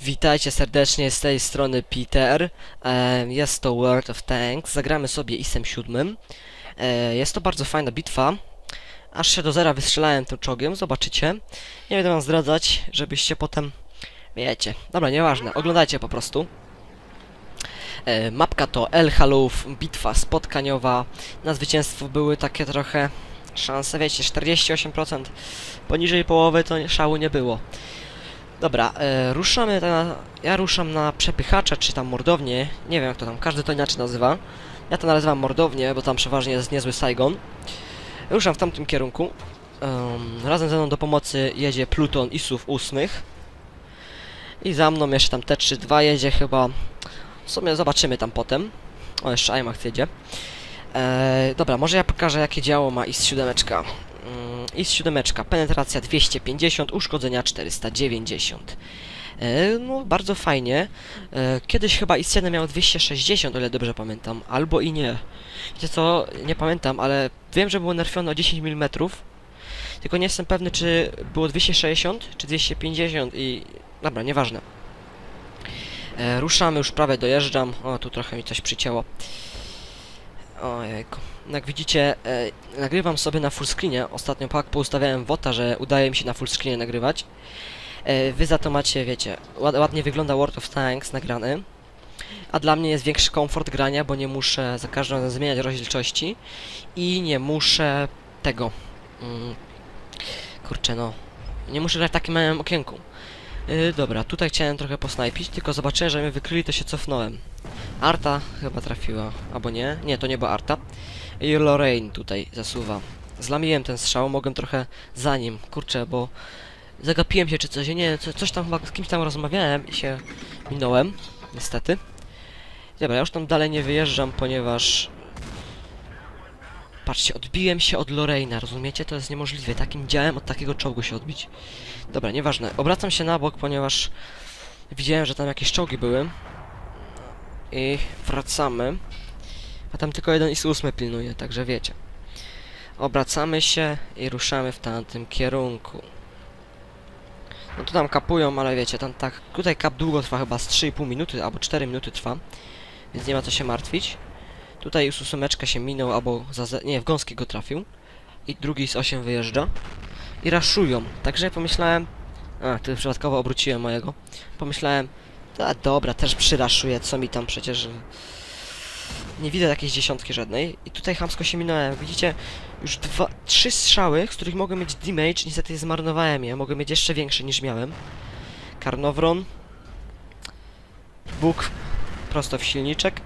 Witajcie serdecznie z tej strony Peter. Jest to World of Tanks. Zagramy sobie ISem 7. E, Jest to bardzo fajna bitwa. Aż się do zera wystrzelałem tym czołgiem, zobaczycie. Nie będę wam zdradzać, żebyście potem... Wiecie. Dobra, nieważne. Oglądajcie po prostu. E, Mapka to El Halów, bitwa spotkaniowa. Na zwycięstwo były takie trochę szanse, wiecie, 48%. Poniżej połowy to szału nie było. Dobra, e, ruszamy na... Ja ruszam na przepychacza, czy tam mordownię. Nie wiem jak to tam, każdy to inaczej nazywa. Ja to nazywam mordownię, bo tam przeważnie jest niezły Saigon. Ruszam w tamtym kierunku. Em, razem ze mną do pomocy jedzie Pluton Isów ósmych. I za mną jeszcze tam T-32 jedzie chyba. W sumie zobaczymy tam potem. O, jeszcze IMAX jedzie. E, dobra, może ja pokażę jakie działo ma IS-7. Mm, IS-7, penetracja 250, uszkodzenia 490. E, no, bardzo fajnie. E, kiedyś chyba IS-7 miał 260, o ile dobrze pamiętam, albo i nie. Wiecie co, nie pamiętam, ale wiem, że było nerfione o 10 mm. Tylko nie jestem pewny, czy było 260, czy 250 i... Dobra, nieważne. E, ruszamy, już prawie dojeżdżam. O, tu trochę mi coś przycięło. Ojejku. Jak widzicie, e, nagrywam sobie na fullscreenie. Ostatnio pak poustawiałem wota, że udaje mi się na fullscreenie nagrywać. E, wy za to macie, wiecie, ład, ładnie wygląda World of Tanks nagrany. A dla mnie jest większy komfort grania, bo nie muszę za każdym razem zmieniać rozdzielczości. I nie muszę tego... Mm, kurczę no... Nie muszę grać w takim małym okienku. Yy, dobra, tutaj chciałem trochę posnajpić, tylko zobaczyłem, że mnie wykryli, to się cofnąłem. Arta chyba trafiła, albo nie? Nie, to nie była Arta. I Lorraine tutaj zasuwa. Zlamiłem ten strzał, mogłem trochę za nim, kurczę, bo zagapiłem się czy coś, nie, co, coś tam chyba z kimś tam rozmawiałem i się minąłem, niestety. Dobra, ja już tam dalej nie wyjeżdżam, ponieważ... Patrzcie, odbiłem się od Lorraina, rozumiecie? To jest niemożliwe, takim działem od takiego czołgu się odbić. Dobra, nieważne, obracam się na bok, ponieważ widziałem, że tam jakieś czołgi były. I wracamy. A tam tylko jeden IS-8 pilnuje, także wiecie. Obracamy się i ruszamy w tamtym kierunku. No tu tam kapują, ale wiecie, tam tak... Tutaj kap długo trwa, chyba z 3,5 minuty albo 4 minuty trwa. Więc nie ma co się martwić. Tutaj IS-8 się minął, albo za... Nie, w gąski go trafił. I drugi z 8 wyjeżdża. I raszują. Także pomyślałem... A, tu przypadkowo obróciłem mojego. Pomyślałem... A dobra, też przyraszuję, co mi tam przecież... Nie widzę jakiejś dziesiątki żadnej. I tutaj chamsko się minąłem. Widzicie, już dwa, trzy strzały, z których mogłem mieć damage, niestety zmarnowałem je. Mogłem mieć jeszcze większe niż miałem. Karnowron. Bóg prosto w silniczek.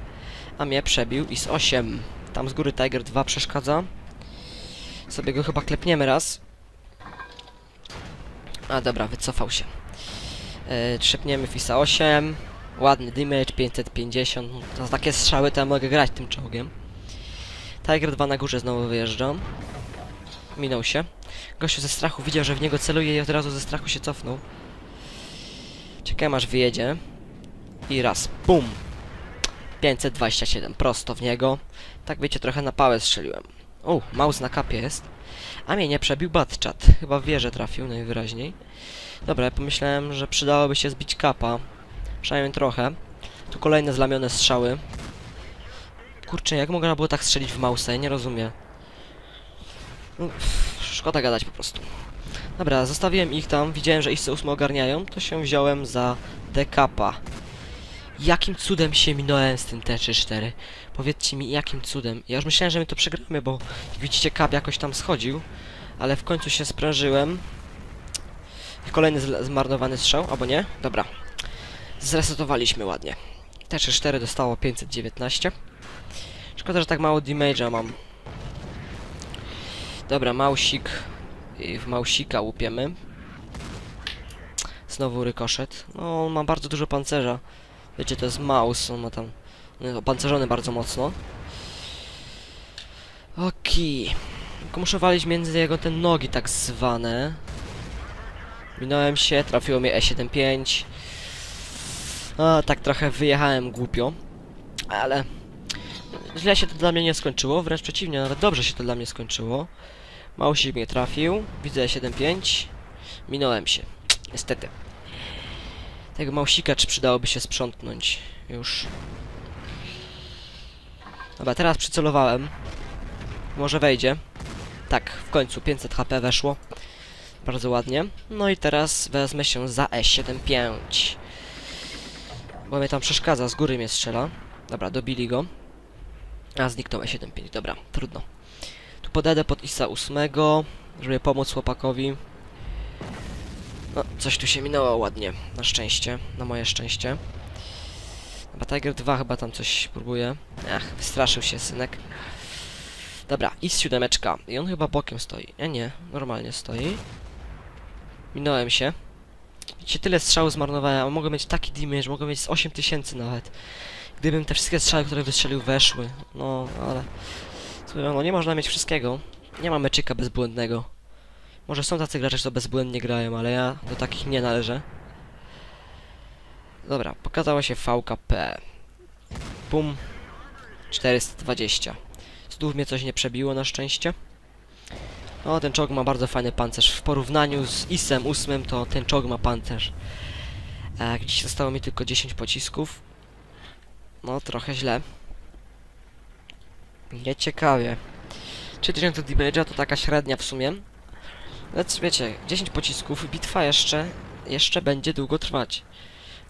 A mnie przebił i z 8. Tam z góry Tiger 2 przeszkadza. Sobie go chyba klepniemy raz. A dobra, wycofał się. Yy, trzepniemy Fisa 8. Ładny damage, 550. To za takie strzały to ja mogę grać tym czołgiem. Tiger 2 na górze znowu wyjeżdża. Minął się. Gościu ze strachu widział, że w niego celuje i od razu ze strachu się cofnął. Czekałem aż wyjedzie. I raz. Bum! 527. Prosto w niego. Tak wiecie, trochę na pałę strzeliłem. O, mouse na kapie jest. A mnie nie przebił Batchat. Chyba w wieżę trafił najwyraźniej. Dobra, ja pomyślałem, że przydałoby się zbić kapa. Przynajmniej trochę. Tu kolejne zlamione strzały. Kurczę, jak można było tak strzelić w mausa? Ja nie rozumiem. No, szkoda gadać po prostu. Dobra, zostawiłem ich tam, widziałem, że ich 8 ogarniają, to się wziąłem za dekapa. Jakim cudem się minąłem z tym T3-4? Powiedzcie mi, jakim cudem? Ja już myślałem, że my to przegramy, bo widzicie, kap jakoś tam schodził, ale w końcu się sprężyłem. Kolejny zmarnowany strzał, albo nie? Dobra. Zresetowaliśmy ładnie. T3-4 dostało 519. Szkoda, że tak mało damage'a mam. Dobra, mausik. I w mausika łupiemy. Znowu rykoszet. No, on ma bardzo dużo pancerza. Wiecie, to jest maus, on ma tam... No, opancerzony bardzo mocno. Okej. Tylko muszę walić między jego te nogi tak zwane. Minąłem się, trafiło mnie E75. A, tak trochę wyjechałem głupio. Ale... Źle się to dla mnie nie skończyło, wręcz przeciwnie, nawet dobrze się to dla mnie skończyło. Małsik mnie trafił, widzę 7-5, minąłem się, niestety. Tego małsika czy przydałoby się sprzątnąć. Już. Dobra, teraz przycelowałem. Może wejdzie. Tak, w końcu 500 HP weszło. Bardzo ładnie. No i teraz wezmę się za E75. Bo mnie tam przeszkadza, z góry mnie strzela. Dobra, dobili go. A, zniknął E75, dobra, trudno. Tu podadę pod ISA 8, żeby pomóc chłopakowi. No, coś tu się minęło ładnie, na szczęście, na moje szczęście. Chyba Tiger 2 chyba tam coś próbuje. Ach, wystraszył się synek. Dobra, IS 7 i on chyba bokiem stoi. Nie, nie, normalnie stoi. Minąłem się. Widzicie, tyle strzałów zmarnowałem, a mogę mieć taki damage, mogę mieć z 8000 nawet. Gdybym te wszystkie strzały, które wystrzelił, weszły. No, ale... Słuchaj, no nie można mieć wszystkiego. Nie ma meczyka bezbłędnego. Może są tacy gracze, co bezbłędnie grają, ale ja do takich nie należę. Dobra, pokazało się VKP. Pum. 420. Znów mnie coś nie przebiło na szczęście. O, ten czołg ma bardzo fajny pancerz. W porównaniu z ISem 8 to ten czołg ma pancerz. Jak dziś zostało mi tylko 10 pocisków. No, trochę źle. Nieciekawie. 3000 damage'a to taka średnia w sumie. Lecz wiecie, 10 pocisków, bitwa jeszcze, jeszcze będzie długo trwać.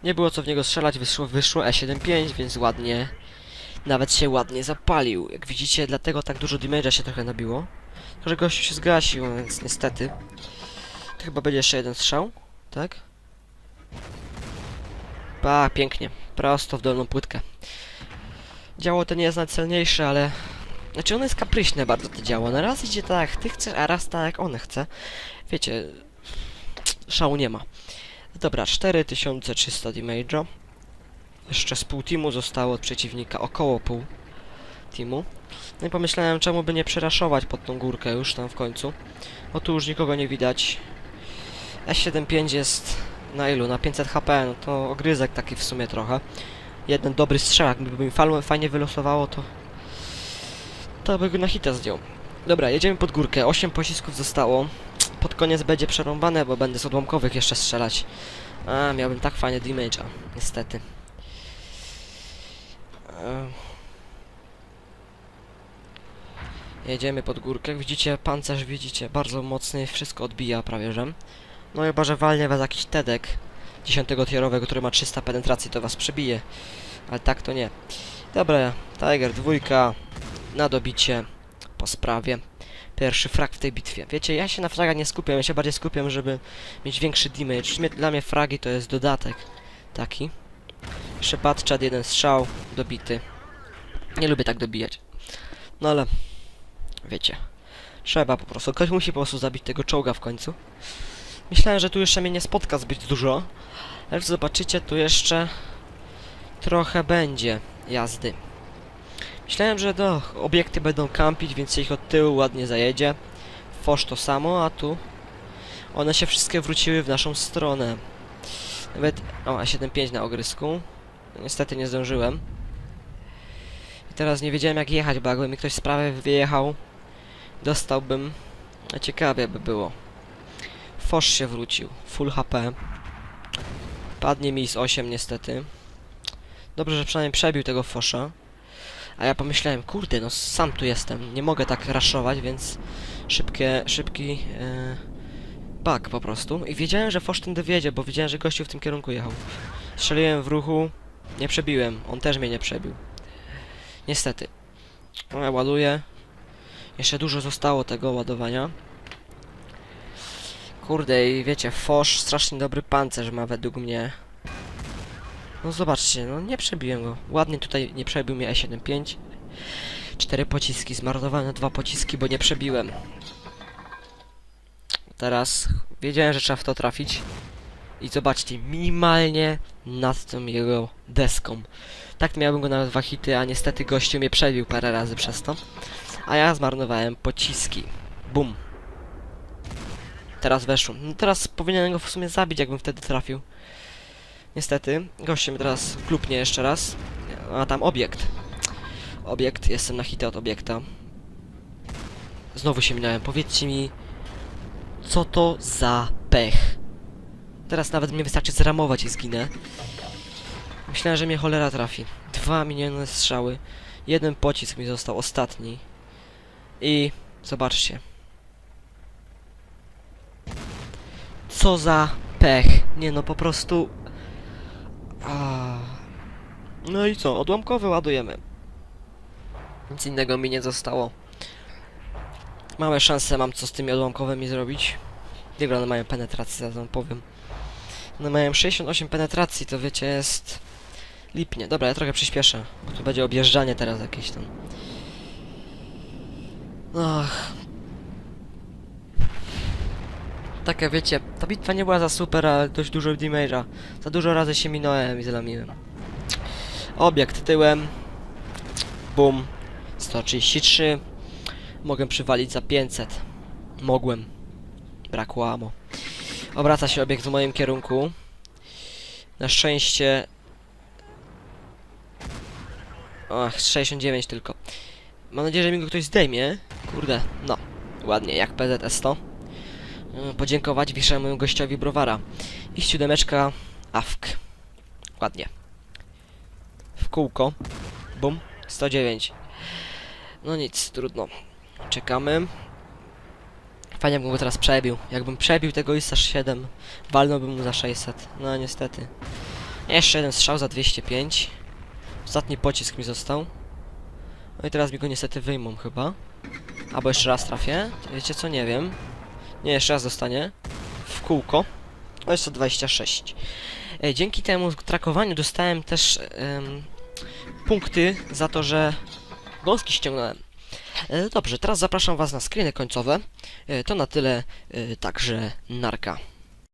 Nie było co w niego strzelać, wyszło, wyszło E75, więc ładnie, nawet się ładnie zapalił. Jak widzicie, dlatego tak dużo damage'a się trochę nabiło. Że gościu się zgasił, więc niestety. To chyba będzie jeszcze jeden strzał, tak? Pa, pięknie. Prosto w dolną płytkę. Działo to nie jest najcelniejsze, ale... Znaczy ono jest kapryśne bardzo to działo. Na raz idzie tak jak ty chcesz, a raz tak jak one chce. Wiecie... Szału nie ma. Dobra, 4300 damage'a. Jeszcze z pół teamu zostało od przeciwnika, około pół teamu. No i pomyślałem, czemu by nie przeraszować pod tą górkę już tam w końcu. Bo tu już nikogo nie widać. S75 jest na ilu? Na 500 HP, no to ogryzek taki w sumie trochę. Jeden dobry strzał, jakby mi fal- fajnie wylosowało, to... To by go na hita zdjął. Dobra, jedziemy pod górkę. 8 pocisków zostało. Pod koniec będzie przerąbane, bo będę z odłamkowych jeszcze strzelać. A, miałbym tak fajny damage'a. Niestety. Eee. Jedziemy pod górkę. Widzicie, pancerz widzicie, bardzo mocny, wszystko odbija prawie, że. No chyba, że walnie was jakiś Tedek 10 tierowego, który ma 300 penetracji, to was przebije. Ale tak to nie. Dobra, Tiger dwójka na dobicie po sprawie. Pierwszy frag w tej bitwie. Wiecie, ja się na fragach nie skupiam, ja się bardziej skupiam, żeby mieć większy damage. Dla mnie fragi to jest dodatek taki. Jeszcze jeden strzał, dobity. Nie lubię tak dobijać. No ale, wiecie, trzeba po prostu. Ktoś musi po prostu zabić tego czołga w końcu. Myślałem, że tu jeszcze mnie nie spotka zbyt dużo, lecz zobaczycie, tu jeszcze trochę będzie jazdy. Myślałem, że do obiekty będą kampić, więc ich od tyłu ładnie zajedzie. Fosz to samo, a tu one się wszystkie wróciły w naszą stronę. Nawet, o, A75 na ogrysku. Niestety nie zdążyłem. I teraz nie wiedziałem jak jechać, bo jakby mi ktoś z prawej wyjechał, dostałbym... Ciekawie by było. Fosz się wrócił. Full HP. Padnie mi z 8 niestety. Dobrze, że przynajmniej przebił tego Fosza. A ja pomyślałem, kurde, no sam tu jestem. Nie mogę tak raszować, więc szybkie, szybki e, bug po prostu. I wiedziałem, że Fosz tędy wiedzie, bo wiedziałem, że gościu w tym kierunku jechał. Strzeliłem w ruchu, nie przebiłem. On też mnie nie przebił. Niestety. No, ja ładuję. Jeszcze dużo zostało tego ładowania. Kurde, i wiecie, Fosz strasznie dobry pancerz ma według mnie. No zobaczcie, no nie przebiłem go. Ładnie tutaj nie przebił mnie E75. Cztery pociski, zmarnowane dwa pociski, bo nie przebiłem. Teraz wiedziałem, że trzeba w to trafić. I zobaczcie, minimalnie nad tą jego deską. Tak miałbym go na dwa hity, a niestety gościu mnie przebił parę razy przez to. A ja zmarnowałem pociski. Bum. Teraz weszło. No teraz powinienem go w sumie zabić, jakbym wtedy trafił. Niestety, gościem teraz klupnie jeszcze raz. A tam obiekt. Obiekt, jestem na hita od obiekta. Znowu się minąłem. Powiedzcie mi, co to za pech? Teraz nawet mnie wystarczy zramować i zginę. Myślałem, że mnie cholera trafi. Dwa minione strzały. Jeden pocisk mi został, ostatni. I zobaczcie. Co za pech. Nie no, po prostu... A. No i co? Odłamkowy ładujemy. Nic innego mi nie zostało. Małe szanse mam co z tymi odłamkowymi zrobić. Ile one mają penetracji, zaraz wam powiem. One mają 68 penetracji, to wiecie, jest... Lipnie. Dobra, ja trochę przyspieszę, bo tu będzie objeżdżanie teraz jakieś tam. Ach. Taka wiecie, ta bitwa nie była za super, ale dość dużo damage'a. Za dużo razy się minąłem i zlamiłem. Obiekt tyłem. Bum. 133. Mogłem przywalić za 500. Mogłem. Brakło amo. Obraca się obiekt w moim kierunku. Na szczęście... Ach, 69 tylko. Mam nadzieję, że mi go ktoś zdejmie. Kurde, no. Ładnie, jak PZS 100. Mm, Podziękować wiszemu gościowi browara. I siódemeczka AFK. Ładnie. W kółko. Bum. 109. No nic, trudno. Czekamy. Fajnie bym go teraz przebił. Jakbym przebił tego ISA 7, walnąłbym mu za 600. No niestety. Jeszcze jeden strzał za 205. Ostatni pocisk mi został. No i teraz mi go niestety wyjmą chyba. Albo jeszcze raz trafię. Wiecie co, nie wiem. Nie, jeszcze raz dostanie. W kółko. O, jest to 26. E, dzięki temu trakowaniu dostałem też em, punkty za to, że gąski ściągnąłem. E, Dobrze, teraz zapraszam Was na screeny końcowe. E, To na tyle, także narka.